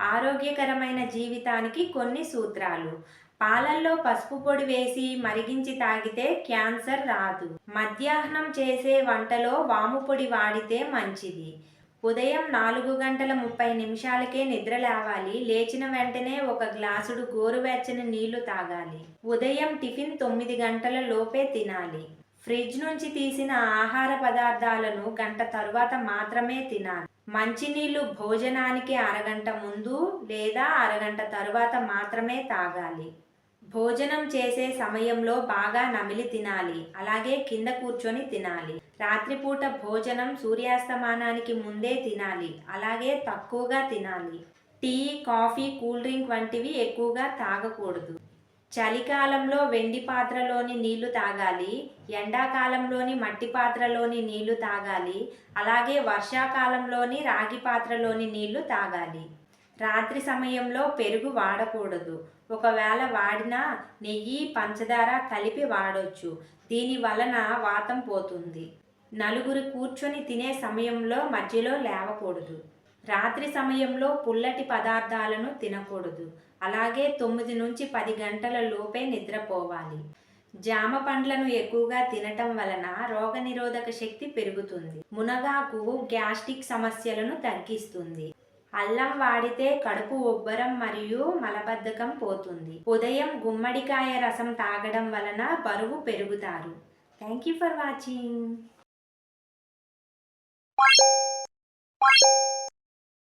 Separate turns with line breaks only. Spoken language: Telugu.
ఆరోగ్యకరమైన జీవితానికి కొన్ని సూత్రాలు. పాలల్లో పసుపు పొడి వేసి మరిగించి తాగితే క్యాన్సర్ రాదు. మధ్యాహ్నం చేసే వంటలో వాము పొడి వాడితే మంచిది. ఉదయం నాలుగు గంటల ముప్పై నిమిషాలకే నిద్ర లేవాలి. లేచిన వెంటనే ఒక గ్లాసుడు గోరువెచ్చని నీళ్ళు తాగాలి. ఉదయం టిఫిన్ తొమ్మిది గంటల లోపే తినాలి. ఫ్రిడ్జ్ నుంచి తీసిన ఆహార పదార్థాలను గంట తరువాత మాత్రమే తినాలి. మంచినీళ్ళు భోజనానికి అరగంట ముందు లేదా అరగంట తరువాత మాత్రమే తాగాలి. భోజనం చేసే సమయంలో బాగా నమిలి తినాలి. అలాగే కింద కూర్చొని తినాలి. రాత్రిపూట భోజనం సూర్యాస్తమానానికి ముందే తినాలి. అలాగే తక్కువగా తినాలి. టీ కాఫీ కూల్ డ్రింక్ వంటివి ఎక్కువగా తాగకూడదు. చలికాలంలో వెండి పాత్రలోని నీళ్ళు తాగాలి ఎండాకాలంలోని మట్టి పాత్రలోని నీళ్ళు తాగాలి అలాగే వర్షాకాలంలోని రాగి పాత్రలోని నీళ్ళు తాగాలి. రాత్రి సమయంలో పెరుగు వాడకూడదు. ఒకవేళ వాడినా నెయ్యి పంచదార కలిపి వాడొచ్చు. దీని వలన వాతం పోతుంది. నలుగురు కూర్చొని తినే సమయంలో మధ్యలో లేవకూడదు. రాత్రి సమయంలో పుల్లటి పదార్థాలను తినకూడదు. అలాగే తొమ్మిది నుంచి పది గంటల లోపే నిద్రపోవాలి. జామ పండ్లను ఎక్కువగా తినటం వలన రోగనిరోధక శక్తి పెరుగుతుంది. మునగాకు గ్యాస్ట్రిక్ సమస్యలను తగ్గిస్తుంది. అల్లం వాడితే కడుపు ఉబ్బరం మరియు మలబద్ధకం పోతుంది. ఉదయం గుమ్మడికాయ రసం తాగడం వలన బరువు పెరుగుతారు. Thank you for watching.